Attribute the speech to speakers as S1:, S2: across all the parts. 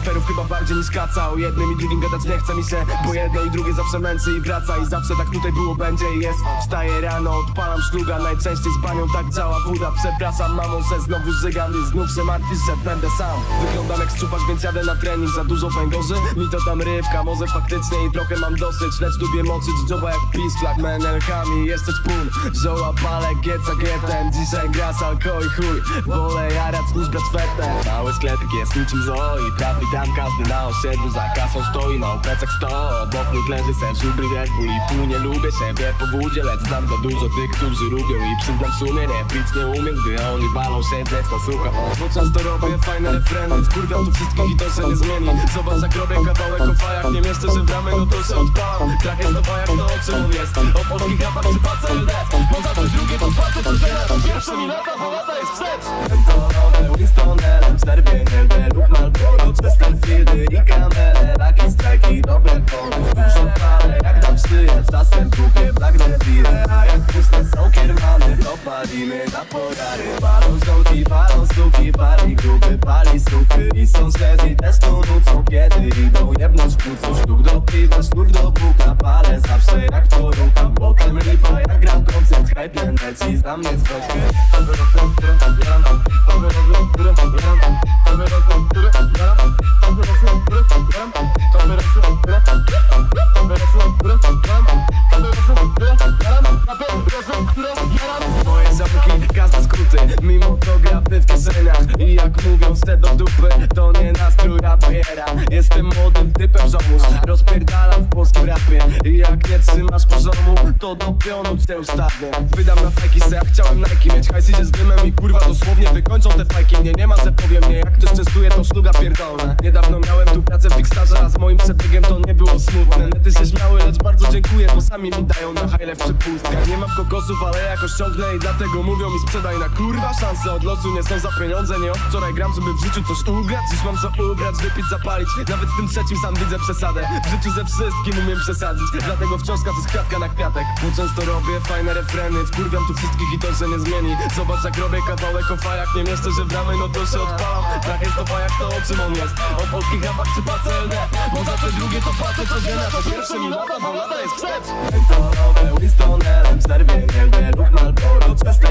S1: raperów chyba bardziej niż kaca O jednym i drugim gadać nie chce mi się Bo jedno i drugie zawsze męczy i wraca. I zawsze tak tutaj było, będzie i jest. Wstaję rano, odpalam szluga Najczęściej z banią tak działa woda Przepraszam mamo, że znowu żygam I znów się martwisz, że będę sam. Wyglądam jak szczupasz, więc jadę na trening Za dużo węgorzy, mi to tam rybka Może faktycznie i trochę mam dosyć. Lecz lubię moczyć dzioba jak pisklak Menelkami, jeszcze czpun Zioła, palek, gieca, getem Dzisiaj gra z alko i chuj. Wolę jarać niż brać fetę. Mały sklepik jest niczym zoo I trafi tam każdy na osiedlu Za kasą stoi, na plecach sto. Obok nich leży sen, żubry Red Bull I pół nie lubię siebie po wódzie Lecz znam za dużo tych, którzy lubią I przyznam sumie pić nie umiem Gdy oni walą się, lecz to słucham. Bo często robię fajne refreny Wkurwiam tu wszystkich i to się nie zmieni. Zobacz jak robię kawałek o fajach Nie mieszczę, że w ramy, no to się odpalam. Track jest to fajach, to o czym jest? O polskich rapach czy pace LD Bo za to drugie to pace, to To pierwsze mi lata, I kamele Lucky strajki, dobre pomysł Dużo palę, jak dam szyję Czasem kupię Black Devile A jak puste są kiermany To palimy na pogary Palą żołki, palą suki Pali gruby, pali suchy I są śledzi też tu nucą Kiedy idą jebnąć płucu. Sztuk do piwa, sztuk do buka Palę zawsze jak to rucham Potem lipa, jak gram koncert Hype leci, za mnie zwrotkę Moje zamki, każdy skróty Mimo to grapy w kieszeniach. I jak mówią se do dupy To nie nastrój rapiera Jestem młodym typem żołnierz Rozpierdalam w polskim rapie. I jak nie trzymasz poziomu To do pionu cię ustawię. Wydam na fajki se, ja chciałem Nike mieć. Hajs idzie z dymem i kurwa dosłownie wykończą te fajki. Mnie nie ma, że powiem nie Jak ktoś częstuje to szluga pierdolne Niedawno miałem tu pracę w Big A z moim przebiegiem to nie było smutne. Nety się śmiały, lecz bardzo dziękuję Bo sami mi dają na hajle w przepustkach Nie mam kokosów, ale jakoś ciągnę I dlatego mówią mi sprzedaj na kurwa Szanse od losu nie są za pieniądze Nie od wczoraj gram, żeby w życiu coś ugrać. Dziś mam co ugrać, wypić, zapalić Nawet z tym trzecim sam widzę przesadę. W życiu ze wszystkim umiem przesadzić. Dlatego wciąż to jest kwiatka na kwiatek. Bo często robię fajne refreny. Wkurwiam tu wszystkich i to się nie zmieni. Zobacz jak robię kawałek o fajach. Nie mieszczę, że w ramy, no to się odpalam. Tak jest to fajach, to o czym on jest. O polskich rapach czy pace LD Bo za te drugie to patrzę co dzień To pierwsze mi lata, bo lata jest wstecz. Mentolowe, Winston Czerwień, LB lub Malboro Chesterfieldy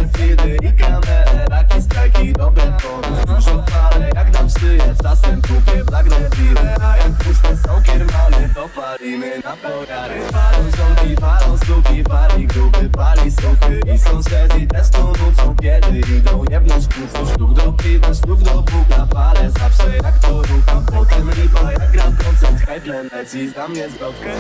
S1: palimy na pogary Palą żonki, palą suki Pali gruby, pali suchy I są śledzi też tu nucą Kiedy idą jebnąć płucu. Sztuk do piwa, sztuk do buka Palę zawsze jak to rucham Potem lipa, jak gram koncert Hype leci, za mnie zwrotkę